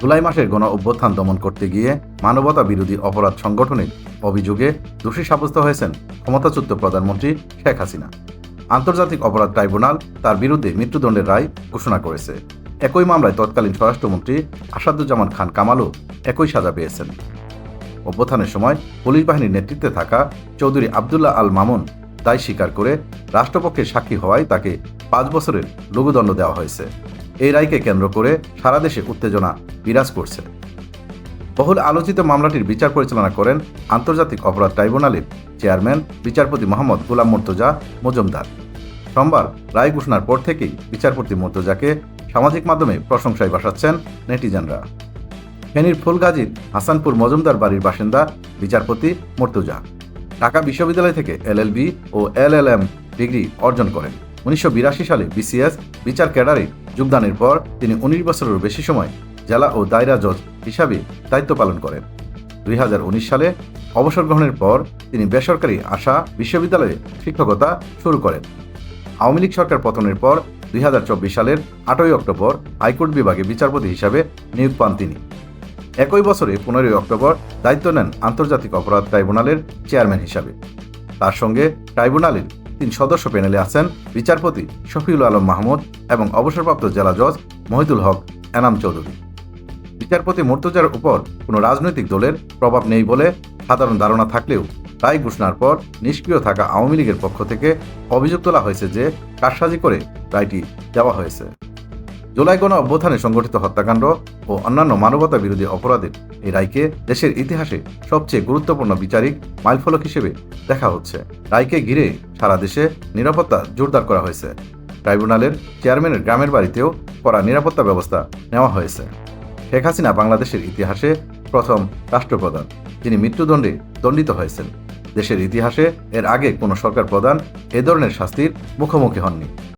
জুলাই মাসের গণ অভ্যুত্থান দমন করতে গিয়ে মানবতা বিরোধী অপরাধ সংগঠনের অভিযোগে দোষী সাব্যস্ত হয়েছেন ক্ষমতাচ্যুত প্রধানমন্ত্রী শেখ হাসিনা। আন্তর্জাতিক অপরাধ ট্রাইব্যুনাল তার বিরুদ্ধে মৃত্যুদণ্ডের রায় ঘোষণা করেছে। একই মামলায় তৎকালীন স্বরাষ্ট্রমন্ত্রী আসাদুজ্জামান খান কামালও একই সাজা পেয়েছেন। অভ্যুত্থানের সময় পুলিশ বাহিনীর নেতৃত্বে থাকা চৌধুরী আবদুল্লাহ আল মামুন দায় স্বীকার করে রাষ্ট্রপক্ষের সাক্ষী হওয়ায় তাকে পাঁচ বছরের লঘুদণ্ড দেওয়া হয়েছে। এই রায়কে কেন্দ্র করে সারা দেশে উত্তেজনা বিরাজ করছে। বহুল আলোচিত মামলাটির বিচার পরিচালনা করেন আন্তর্জাতিক অপরাধ ট্রাইব্যুনালের চেয়ারম্যান, বিচারপতি মোহাম্মদ গোলাম মুর্তজা মজুমদার। সোমবার রায় ঘোষণার পর থেকেই বিচারপতি মুর্তজাকে সামাজিক মাধ্যমে প্রশংসায় ভাসাচ্ছেন নেটিজেনরা। ফেনীর ফুলগাজীর হাসানপুর মজুমদার বাড়ির বাসিন্দা বিচারপতি মুর্তজা ঢাকা বিশ্ববিদ্যালয় থেকে এলএলবি ও এলএলএম ডিগ্রি অর্জন করেন। উনিশশো বিরাশি সালে বিসিএস বিচার ক্যাডারে যোগদানের পর তিনি উনিশ বছরেরও বেশি সময় জেলা ও দায়রা জজ হিসাবে দায়িত্ব পালন করেন। দুই হাজার উনিশ সালে অবসর গ্রহণের পর তিনি বেসরকারি আশা বিশ্ববিদ্যালয়ে শিক্ষকতা শুরু করেন। আওয়ামী লীগ সরকার পতনের পর দুই হাজার চব্বিশ সালের আটই অক্টোবর হাইকোর্ট বিভাগে বিচারপতি হিসাবে নিয়োগ পান তিনি। একই বছরে পনেরোই অক্টোবর দায়িত্ব নেন আন্তর্জাতিক অপরাধ ট্রাইব্যুনালের চেয়ারম্যান হিসাবে। তার সঙ্গে ট্রাইব্যুনালের তিন সদস্য প্যানেলে আছেন বিচারপতি শফিউল আলম মাহমুদ এবং অবসরপ্রাপ্ত জেলা জজ মহিদুল হক এনাম চৌধুরী। বিচারপতি মুর্তজার উপর কোনো রাজনৈতিক দলের প্রভাব নেই বলে সাধারণ ধারণা থাকলেও রায় ঘোষণার পর নিষ্ক্রিয় থাকা আওয়ামী লীগের পক্ষ থেকে অভিযোগ তোলা হয়েছে যে কারসাজি করে রায়টি দেওয়া হয়েছে। জুলাই গণ অভ্যুত্থানে সংগঠিত হত্যাকাণ্ড ও অন্যান্য মানবতা বিরোধী অপরাধের এই রায়কে দেশের ইতিহাসে সবচেয়ে গুরুত্বপূর্ণ বিচারিক মাইলফলক হিসেবে দেখা হচ্ছে। রায়কে ঘিরে সারা দেশে নিরাপত্তা জোরদার করা হয়েছে। ট্রাইব্যুনালের চেয়ারম্যানের গ্রামের বাড়িতেও কড়া নিরাপত্তা ব্যবস্থা নেওয়া হয়েছে। শেখ হাসিনা বাংলাদেশের ইতিহাসে প্রথম রাষ্ট্রপ্রধান, যিনি মৃত্যুদণ্ডে দণ্ডিত হয়েছেন। দেশের ইতিহাসে এর আগে কোনো সরকার প্রধান এ ধরনের শাস্তির মুখোমুখি হননি।